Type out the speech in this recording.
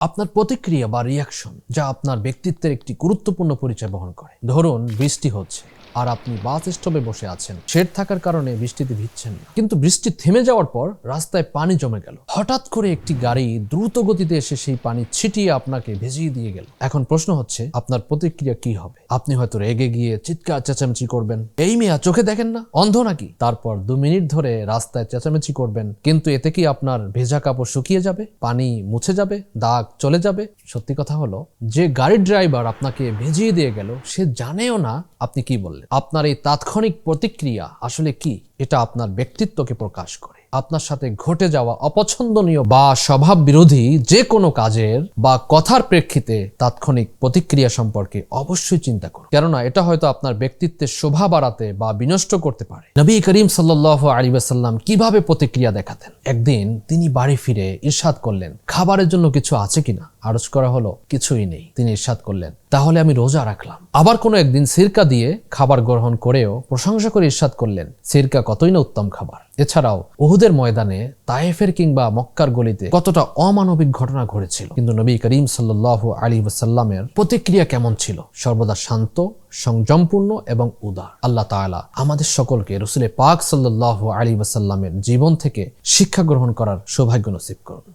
আপনার প্রতিক্রিয়া বা রিয়াকশন যা আপনার ব্যক্তিত্বের একটি গুরুত্বপূর্ণ পরিচয় বহন করে। ধরুন, বৃষ্টি হচ্ছে। আর আপনি বাস স্টপে বসে আছেন। শেড থাকার কারণে বৃষ্টিতে ভিজছেন না। কিন্তু বৃষ্টি থেমে যাওয়ার পর রাস্তায় পানি জমে গেল। হঠাৎ করে একটি গাড়ি দ্রুত গতিতে এসে সেই পানি ছিটিয়ে আপনাকে ভেজিয়ে দিয়ে গেল। এখন প্রশ্ন হচ্ছে, আপনার প্রতিক্রিয়া কি হবে? আপনি হয়তো রেগে গিয়ে চিৎকার চেঁচামেচি করবেন। এই মেয়া চোখে দেখেন না? অন্ধ নাকি? তারপর দু মিনিট ধরে রাস্তায় চেঁচামেচি করবেন। কিন্তু এতে কি আপনার ভেজা কাপড় শুকিয়ে যাবে? পানি মুছে যাবে? দাগ চলে যাবে? সত্যি কথা হলো, যে গাড়ির ড্রাইভার আপনাকে ভেজিয়ে দিয়ে গেল, সে জানেও না আপনি কি বললেন। আপনার এই তাৎক্ষণিক প্রতিক্রিয়া আসলে কি? এটা আপনার ব্যক্তিত্বকে প্রকাশ করে। আপনার সাথে ঘটে যাওয়া অপছন্দনীয় বা স্বভাব বিরোধী যে কোনো কাজের বা কথার প্রেক্ষিতে তাৎক্ষণিক প্রতিক্রিয়া সম্পর্কে অবশ্যই চিন্তা করুন। কেননা এটা হয়তো আপনার ব্যক্তিত্বের শোভা বাড়াতে বা বিনষ্ট করতে পারে। নবী করিম সাল্লাহ আলী ওয়াসাল্লাম কীভাবে প্রতিক্রিয়া দেখাতেন? একদিন তিনি বাড়ি ফিরে ইরশাদ করলেন, খাবারের জন্য কিছু আছে কিনা? আরজ করা হলো, কিছুই নেই। তিনি ইরশাদ করলেন, তাহলে আমি রোজা রাখলাম। আবার কোনো একদিন সিরকা দিয়ে খাবার গ্রহণ করেও প্রশংসা করে ইরশাদ করলেন, সিরকা কতই না উত্তম খাবার। এছাড়াও উহুদের ময়দানে তায়েফের কিংবা মক্কার গলিতে কতটা অমানবিক ঘটনা ঘটেছিল। কিন্তু নবী করিম সাল্লাহ আলী ওসাল্লামের প্রতিক্রিয়া কেমন ছিল? সর্বদা শান্ত, সংযমপূর্ণ এবং উদার। আল্লাহ তাআলা আমাদের সকলকে রসুলে পাক সাল্লাহ আলী ওসাল্লামের জীবন থেকে শিক্ষা গ্রহণ করার সৌভাগ্য নসিব করুন।